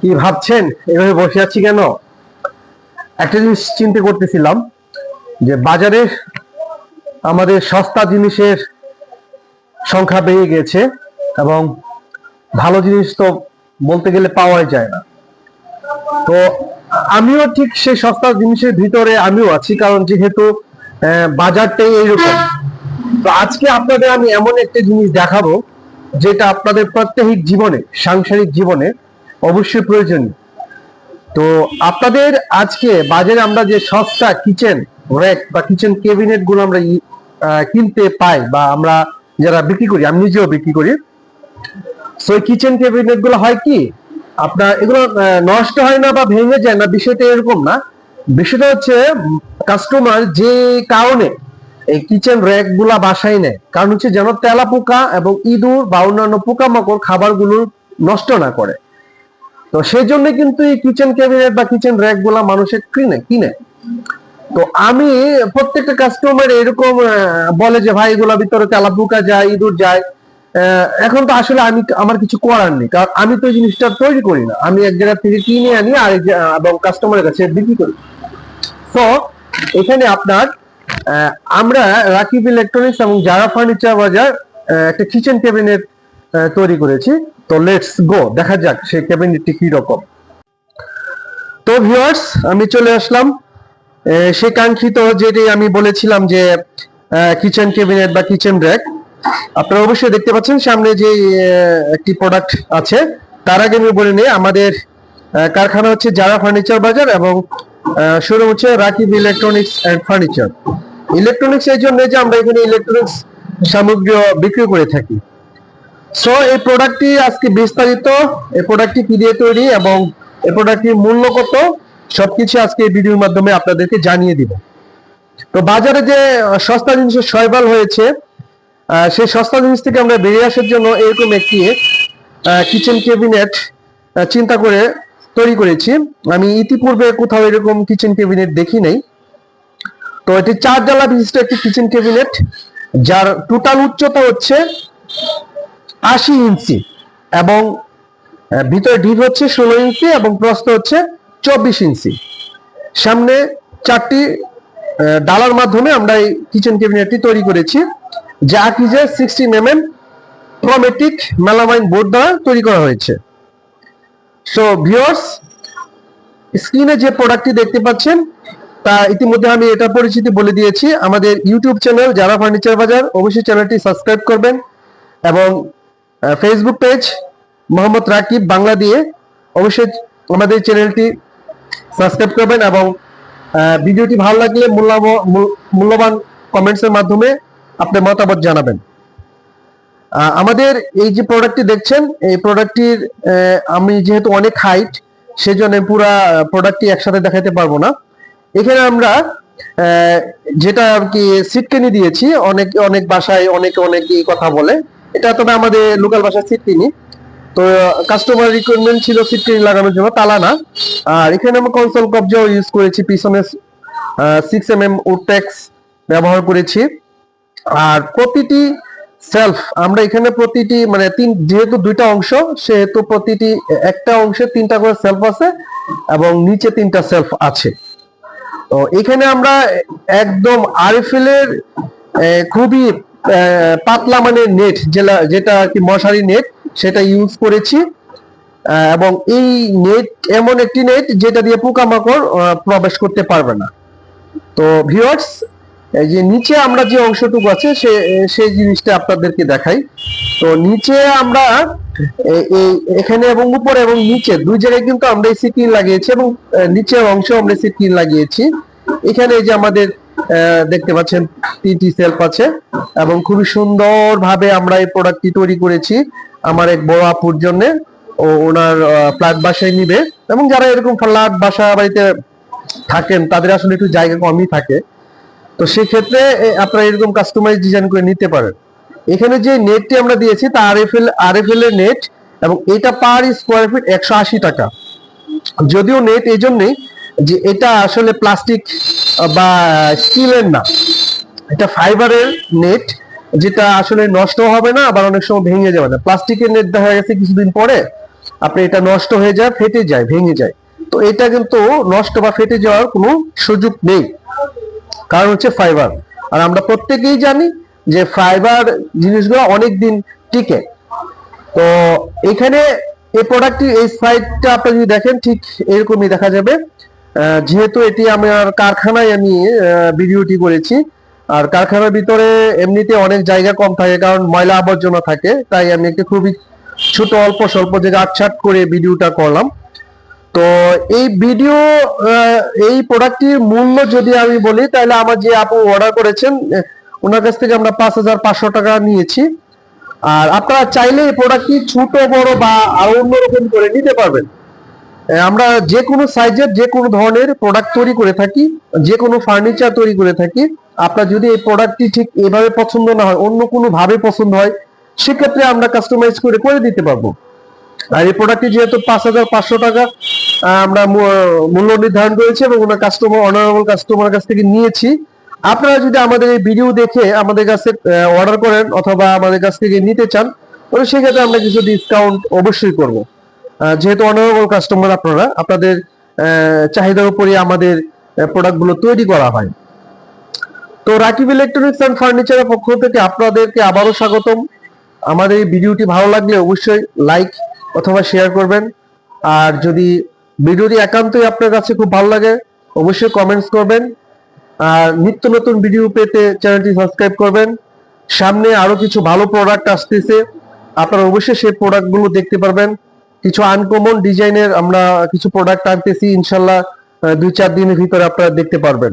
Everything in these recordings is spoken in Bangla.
কি ভাবছেন? এভাবে বসে আছি কেন? একটা জিনিস চিন্তা করতেছিলাম যে বাজারে আমাদের সস্তা জিনিসের সংখ্যা বেড়ে গেছে এবং ভালো জিনিস তো বলতে গেলে পাওয়াই যায় না। তো আমিও ঠিক সেই সস্তা জিনিসের ভিতরে আমিও আছি, কারণ যেহেতু বাজারটাই এইরকম। তো আজকে আপনাদের আমি এমন একটা জিনিস দেখাবো যেটা আপনাদের প্রত্যেক জীবনে, সাংসারিক জীবনে অবশ্যই প্রয়োজনীয়। তো আপনাদের আজকে বাজারে আমরা যে সস্তা কিচেন র্যাক বা কিচেন ক্যাবিনেটগুলো আমরা কিনতে পাই বা আমরা যারা বিক্রি করি, আমি নিজেও বিক্রি করি সো কিচেন ক্যাবিনেটগুলো হয় কি, আপনার এগুলো নষ্ট হয় না বা ভেঙে যায় না, বিষয়টা এরকম না। বিষয়টা হচ্ছে কাস্টমার যে কারণে এই কিচেন র্যাকগুলা বাসায় নেয়। কারণ হচ্ছে যেন তেলা পোকা এবং ইঁদুর বা অন্যান্য পোকামাকড় খাবারগুলো নষ্ট না করে। তো সেই জন্য কিন্তু এই কিচেন ক্যাবিনেট বা কিচেন র্যাকগুলা মানুষের কিনে কিনে। তো আমি প্রত্যেকটা কাস্টমার এরকম বলে যে, ভাই, এগুলা ভিতরে তেলা পোকা যায়, ইঁদুর যায়। এখন তো আসলে আমি আমার কিছু করার নেই। কারণ আমি তো এই জিনিসটা তৈরি করি না। আমি এক জায়গা থেকে কিনে আনি আর এবং কাস্টমারের কাছে বিক্রি করি। তো এখানে আপনার আমরা রাকিব ইলেকট্রনিক্স এবং যারা ফার্নিচার বাজার একটা কিচেন ক্যাবিনেট তৈরি করেছি। তো লেটস গো দেখা যাক সেই ক্যাবিনেটটি কি রকম তো ভিউয়ার্স আমি চলে আসলাম। সে কাঙ্ক্ষিত যেটি আমি বলেছিলাম যে কিচেন ক্যাবিনেট বা কিচেন র্যাক আপনারা অবশ্যই দেখতে পাচ্ছেন, সামনে যে একটি প্রোডাক্ট আছে, তার আগে আমি বলে নিই, আমাদের কারখানা হচ্ছে যারা ফার্নিচার বাজার এবং শোরুম হচ্ছে Rakib electronics and furniture electronics এই জন্য যে আমরা এখানে ইলেকট্রনিক্স সামগ্রী বিক্রি করে থাকি। সো এই প্রোডাক্টটি আজকে বিস্তারিত, এই প্রোডাক্টটি কি দিয়ে তৈরি এবং এই প্রোডাক্টটির মূল্য কত, সবকিছু আজকে এই ভিডিওর মাধ্যমে আপনাদেরকে জানিয়ে দিব। তো বাজারে যে সস্তা জিনিসের শৈবাল হয়েছে সেই সস্তা জিনিস থেকে আমরা বেরিয়ে আসার জন্য এরকম একটি কিচেন ক্যাবিনেট চিন্তা করে তৈরি করেছি। আমি ইতিপূর্বে কোথাও এরকম কিচেন ক্যাবিনেট দেখি নাই। তো এটি চার ডালা বিশিষ্ট একটি কিচেন ক্যাবিনেট যার টোটাল উচ্চতা হচ্ছে আশি ইঞ্চি এবং ভিতরে ডিপ হচ্ছে ষোলো ইঞ্চি এবং প্রস্থ হচ্ছে চব্বিশ ইঞ্চি। সামনে চারটি ডালার মাধ্যমে আমরা এই কিচেন ক্যাবিনেটটি তৈরি করেছি, যা কিজে সিক্সটিন এম এম প্রমেটিক মেলামাইন বোর্ড দ্বারা তৈরি করা হয়েছে। সো ভিউয়ার্স স্ক্রিনে যে প্রোডাক্টটি দেখতে পাচ্ছেন, তা ইতিমধ্যে আমি এটা পরিচিতি বলে দিয়েছি। আমাদের ইউটিউব চ্যানেল যারা ফার্নিচার বাজার, অবশ্যই চ্যানেলটি সাবস্ক্রাইব করবেন এবং ফেসবুক পেজ মোহাম্মদ রাকিব বাংলা দিয়ে অবশ্যই আমাদের চ্যানেলটি সাবস্ক্রাইব করবেন এবং ভিডিওটি ভালো লাগলে মূল্যব- মূল- মূল্যবান কমেন্টসের মাধ্যমে আপনার মতামত জানাবেন। আমাদের এই যে প্রোডাক্টটি দেখছেন, এই প্রোডাক্টটির আমি যেহেতু অনেক হাইট সেজন্য পুরা প্রোডাক্টটি একসাথে দেখাতে পারব না। এখানে আমরা যেটা আর কি সিটকেনি দিয়েছি, অনেক অনেক বাসায় অনেকে অনেক কথা বলে। এটা তবে আমাদের লোকাল ভাষায় সিটকেনি। তো কাস্টমার রিকোয়ারমেন্ট ছিল সিটকেনি লাগানোর জন্য, তালা না। আর এখানে আমরা কনসোল কবজাও ইউজ করেছি, পিছনে সিক্স এম এম উডটেক্স ব্যবহার করেছি। আর প্রতিটি সেলফ আমরা এখানে প্রতিটি মানে তিন যেহেতু দুইটা অংশ সেহেতু প্রতিটি একটা অংশে তিনটা করে সেলফ আছে এবং নিচে তিনটা সেলফ আছে। তো এখানে আমরা একদম আরএফএল আহ, খুবই পাতলা মানে নেট যেটা যেটা আর কি মশারি নেট সেটা ইউজ করেছি। এবং এই নেট এমন একটি নেট যেটা দিয়ে পোকামাকড় প্রবেশ করতে পারবে না। তো ভিউয়ার্স এই যে নিচে আমরা যে অংশটুকু আছে, সে, সেই জিনিসটা আপনাদেরকে দেখাই। তো নিচে আমরা এই- এখানে এবং উপরে এবং নিচে দুই জায়গায় কিন্তু আমরা এই সিটিন লাগিয়েছি এবং নিচের অংশ আমরা সিটিন লাগিয়েছি। এখানে এই যে আমাদের দেখতে পাচ্ছেন তিনটি সেলফ আছে এবং খুবই সুন্দর ভাবে আমরা এই প্রোডাক্টটি তৈরি করেছি আমার এক বড় আপুর জন্য। ও, ওনার ফ্ল্যাট বাসায় নিবে এবং যারা এরকম ফ্ল্যাট বাসা বাড়িতে থাকেন, তাদের আসলে একটু জায়গা কমই থাকে। তো সেক্ষেত্রে আপনারা এরকম কাস্টমাইজ ডিজাইন করে নিতে পারেন। এখানে যে নেটটি আমরা দিয়েছি, তা আরএফএল আরএফএল এর নেট এবং এটা পার স্কোয়ার ফিট একশো আশি টাকা। যদিও নেট এই জন্যই যে এটা আসলে প্লাস্টিক বা স্টিলের না, এটা ফাইবারের নেট যেটা আসলে নষ্ট হবে না, আবার অনেক সময় ভেঙে যাবে না। প্লাস্টিকের নেট দেখা গেছে কিছুদিন পরে, আপনি এটা নষ্ট হয়ে যায়, ফেটে যায়, ভেঙে যায়। তো এটা কিন্তু নষ্ট বা ফেটে যাওয়ার কোনো সুযোগ নেই। কারণ হচ্ছে ফাইবার আর আমরা প্রত্যেকেই জানি যে ফাইবার জিনিসগুলো অনেক দিন টিকে। তো এখানে এই প্রোডাক্টটি এই সাইডটা আপনি যদি দেখেন, ঠিক এরকমই দেখা যাবে। যেহেতু এটি আমার কারখানায় আমি ভিডিওটি করেছি, আর কারখানার ভিতরে এমনিতে অনেক জায়গা কম থাকে, কারণ ময়লা আবর্জনা থাকে, তাই আমি একটু খুবই ছোট অল্প স্বল্প জায়গা আটছাট করে ভিডিওটা করলাম। তো এই ভিডিও এই প্রোডাক্টটির মূল্য যদি আমি বলি, তাহলে আমার যে আপু অর্ডার করেছেন ওনার কাছ থেকে আমরা পাঁচ হাজার পাঁচশো টাকা নিয়েছি। আর আপনারা চাইলে এই প্রোডাক্টটি ছোট, বড় বা আরও অন্যরকম করে নিতে পারবেন। আমরা যে কোনো সাইজের যে কোনো ধরনের প্রোডাক্ট তৈরি করে থাকি, যে কোনো ফার্নিচার তৈরি করে থাকি। আপনার যদি এই প্রোডাক্টটি ঠিক এভাবে পছন্দ না হয়, অন্য কোনো ভাবে পছন্দ হয়, সেক্ষেত্রে আমরা কাস্টমাইজ করে করে দিতে পারব। আর এই প্রোডাক্টটি যেহেতু পাঁচ হাজার পাঁচশো টাকা আমরা মূল্য নির্ধারণ করেছি এবং ওনার কাস্টমার অনারেবল কাস্টমার কাছ থেকে নিয়েছি। আপনারা যদি আমাদের এই ভিডিও দেখে আমাদের কাছে অর্ডার করেন অথবা আমাদের কাছ থেকে নিতে চান, তাহলে সেক্ষেত্রে আমরা কিছু ডিসকাউন্ট অবশ্যই করব। যেহেতু অনারেবল কাস্টমার আপনারা, আপনাদের চাহিদার উপরে আমাদের প্রোডাক্টগুলো তৈরি করা হয়। তো রাকিব ইলেকট্রনিক্স অ্যান্ড ফার্নিচারের পক্ষ থেকে আপনাদেরকে আবারও স্বাগতম। আমাদের এই ভিডিওটি ভালো লাগলে অবশ্যই লাইক অথবা শেয়ার করবেন। আর যদি ভিডিওটি একান্তই আপনার কাছে খুব ভালো লাগে, অবশ্যই কমেন্টস করবেন। আর নিত্য নতুন ভিডিও পেতে চ্যানেলটি সাবস্ক্রাইব করবেন। সামনে আরও কিছু ভালো প্রোডাক্ট আসতেছে। আপনারা অবশ্যই সেই প্রোডাক্টগুলো দেখতে পারবেন। কিছু আনকমন ডিজাইনের আমরা কিছু প্রোডাক্ট আনতেছি, ইনশাল্লাহ দুই চার দিনের ভিতরে আপনারা দেখতে পারবেন।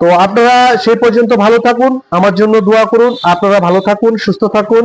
তো আপনারা সেই পর্যন্ত ভালো থাকুন। আমার জন্য দোয়া করুন। আপনারা ভালো থাকুন, সুস্থ থাকুন।